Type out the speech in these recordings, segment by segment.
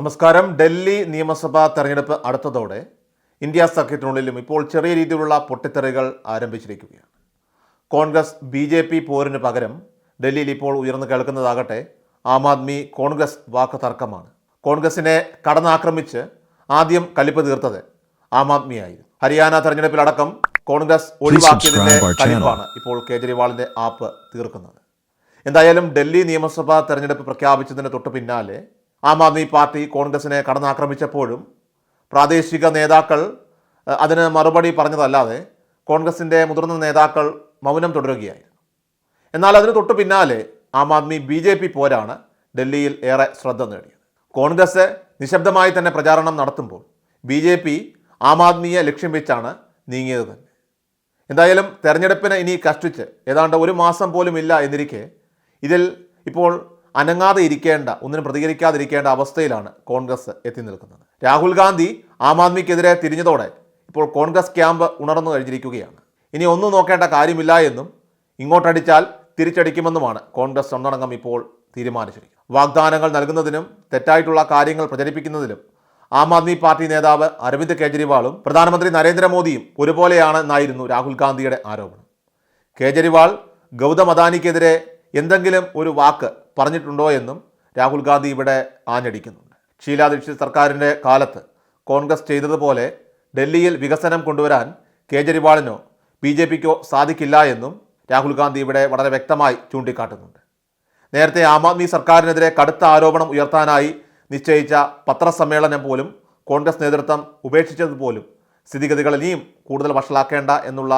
നമസ്കാരം. ഡൽഹി നിയമസഭാ തെരഞ്ഞെടുപ്പ് അടുത്തതോടെ ഇന്ത്യ സഖ്യത്തിനുള്ളിലും ഇപ്പോൾ ചെറിയ രീതിയിലുള്ള പൊട്ടിത്തെറികൾ ആരംഭിച്ചിരിക്കുകയാണ്. കോൺഗ്രസ് ബി ജെ പി പോരിന് പകരം ഡൽഹിയിൽ ഇപ്പോൾ ഉയർന്നു കേൾക്കുന്നതാകട്ടെ ആം ആദ്മി കോൺഗ്രസ് വാക്ക് തർക്കമാണ് കോൺഗ്രസിനെ കടന്നാക്രമിച്ച് ആദ്യം കലിപ്പ് തീർത്തത് ആം ആദ്മിയായിരുന്നു. ഹരിയാന തെരഞ്ഞെടുപ്പിലടക്കം കോൺഗ്രസ് ഒഴിവാക്കിയതിന്റെ കലിപ്പാണ് ഇപ്പോൾ കേജ്രിവാളിന്റെ ആപ്പ് തീർക്കുന്നത്. എന്തായാലും ഡൽഹി നിയമസഭാ തെരഞ്ഞെടുപ്പ് പ്രഖ്യാപിച്ചതിന് തൊട്ടു പിന്നാലെ ആം ആദ്മി പാർട്ടി കോൺഗ്രസിനെ കടന്നാക്രമിച്ചപ്പോഴും പ്രാദേശിക നേതാക്കൾ അതിന് മറുപടി പറഞ്ഞതല്ലാതെ കോൺഗ്രസിന്റെ മുതിർന്ന നേതാക്കൾ മൗനം തുടരുകയായിരുന്നു. എന്നാൽ അതിന് തൊട്ടു പിന്നാലെ Aam Aadmi B J P പോരാണ് ഡൽഹിയിൽ ഏറെ ശ്രദ്ധ നേടിയത്. കോൺഗ്രസ് നിശബ്ദമായി തന്നെ പ്രചാരണം നടത്തുമ്പോൾ ബി ജെ പി ആം ആദ്മിയെ ലക്ഷ്യം വെച്ചാണ് നീങ്ങിയത് തന്നെ. എന്തായാലും തെരഞ്ഞെടുപ്പിന് ഇനി കഷ്ടിച്ച് ഏതാണ്ട് ഒരു മാസം പോലും ഇല്ല എന്നിരിക്കെ ഇതിൽ ഇപ്പോൾ അനങ്ങാതെ ഇരിക്കേണ്ട ഒന്നിനും പ്രതികരിക്കാതിരിക്കേണ്ട അവസ്ഥയിലാണ് കോൺഗ്രസ് എത്തി നിൽക്കുന്നത്. രാഹുൽ ഗാന്ധി ആം ആദ്മിക്കെതിരെ തിരിഞ്ഞതോടെ ഇപ്പോൾ കോൺഗ്രസ് ക്യാമ്പ് ഉണർന്നു കഴിഞ്ഞിരിക്കുകയാണ്. ഇനി ഒന്നും നോക്കേണ്ട കാര്യമില്ല എന്നും ഇങ്ങോട്ടടിച്ചാൽ തിരിച്ചടിക്കുമെന്നുമാണ് കോൺഗ്രസ് ഒന്നടങ്കം ഇപ്പോൾ തീരുമാനിച്ചിരിക്കുന്നത്. വാഗ്ദാനങ്ങൾ നൽകുന്നതിനും തെറ്റായിട്ടുള്ള കാര്യങ്ങൾ പ്രചരിപ്പിക്കുന്നതിലും ആം ആദ്മി പാർട്ടി നേതാവ് അരവിന്ദ് കെജ്രിവാളും പ്രധാനമന്ത്രി നരേന്ദ്രമോദിയും ഒരുപോലെയാണെന്നായിരുന്നു രാഹുൽ ഗാന്ധിയുടെ ആരോപണം. കേജ്രിവാൾ ഗൗതം അദാനിക്കെതിരെ എന്തെങ്കിലും ഒരു വാക്ക് പറഞ്ഞിട്ടുണ്ടോ എന്നും രാഹുൽ ഗാന്ധി ഇവിടെ ആഞ്ഞടിക്കുന്നുണ്ട്. ഷീലാ ദീക്ഷിത് സർക്കാരിന്റെ കാലത്ത് കോൺഗ്രസ് ചെയ്തതുപോലെ ഡൽഹിയിൽ വികസനം കൊണ്ടുവരാൻ കേജ്രിവാളിനോ ബി ജെ പിക്കോ സാധിക്കില്ല എന്നും രാഹുൽ ഗാന്ധി ഇവിടെ വളരെ വ്യക്തമായി ചൂണ്ടിക്കാട്ടുന്നുണ്ട്. നേരത്തെ ആം ആദ്മി സർക്കാരിനെതിരെ കടുത്ത ആരോപണം ഉയർത്താനായി നിശ്ചയിച്ച പത്രസമ്മേളനം പോലും കോൺഗ്രസ് നേതൃത്വം ഉപേക്ഷിച്ചത് പോലും സ്ഥിതിഗതികൾ ഇനിയും കൂടുതൽ വഷളാക്കേണ്ട എന്നുള്ള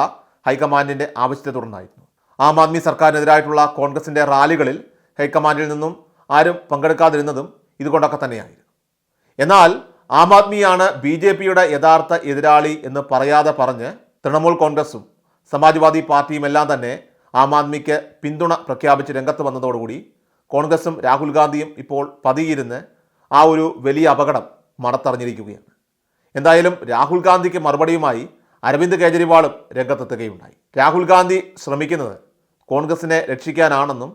ഹൈക്കമാൻഡിന്റെ ആവശ്യത്തെ തുടർന്നായിരുന്നു. ആം ആദ്മി സർക്കാരിനെതിരായിട്ടുള്ള കോൺഗ്രസിന്റെ റാലികളിൽ ഹൈക്കമാൻഡിൽ നിന്നും ആരും പങ്കെടുക്കാതിരുന്നതും ഇതുകൊണ്ടൊക്കെ തന്നെയായിരുന്നു. എന്നാൽ ആം ആദ്മിയാണ് ബി ജെ പിയുടെ യഥാർത്ഥ എതിരാളി എന്ന് പറയാതെ പറഞ്ഞ് തൃണമൂൽ കോൺഗ്രസും സമാജ്വാദി പാർട്ടിയും എല്ലാം തന്നെ ആം ആദ്മിക്ക് പിന്തുണ പ്രഖ്യാപിച്ച് രംഗത്ത് വന്നതോടുകൂടി കോൺഗ്രസും രാഹുൽ ഗാന്ധിയും ഇപ്പോൾ പതിയിരുന്ന് ആ ഒരു വലിയ അപകടം മണത്തറിഞ്ഞിരിക്കുകയാണ്. എന്തായാലും രാഹുൽ ഗാന്ധിക്ക് മറുപടിയുമായി അരവിന്ദ് കെജ്രിവാളും രംഗത്തെത്തുകയുണ്ടായി. രാഹുൽ ഗാന്ധി ശ്രമിക്കുന്നത് കോൺഗ്രസിനെ രക്ഷിക്കാനാണെന്നും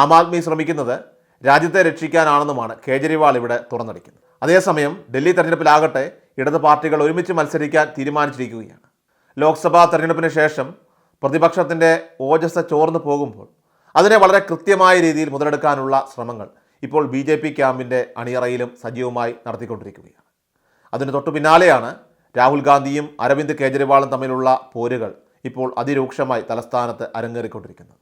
ആം ആദ്മി ശ്രമിക്കുന്നത് രാജ്യത്തെ രക്ഷിക്കാനാണെന്നുമാണ് കേജ്രിവാൾ ഇവിടെ തുറന്നടിക്കുന്നത്. അതേസമയം ഡൽഹി തെരഞ്ഞെടുപ്പിലാകട്ടെ ഇടത് പാർട്ടികൾ ഒരുമിച്ച് മത്സരിക്കാൻ തീരുമാനിച്ചിരിക്കുകയാണ്. ലോക്സഭാ തെരഞ്ഞെടുപ്പിന് ശേഷം പ്രതിപക്ഷത്തിന്റെ ഓജസ് ചോർന്നു പോകുമ്പോൾ അതിനെ വളരെ കൃത്യമായ രീതിയിൽ മുതലെടുക്കാനുള്ള ശ്രമങ്ങൾ ഇപ്പോൾ ബി ജെ പി ക്യാമ്പിന്റെ അണിയറയിലും സജീവമായി നടത്തിക്കൊണ്ടിരിക്കുകയാണ്. അതിന് തൊട്ടു പിന്നാലെയാണ് രാഹുൽ ഗാന്ധിയും അരവിന്ദ് കേജ്രിവാളും തമ്മിലുള്ള പോരുകൾ ഇപ്പോൾ അതിരൂക്ഷമായി തലസ്ഥാനത്ത് അരങ്ങേറിക്കൊണ്ടിരിക്കുന്നത്.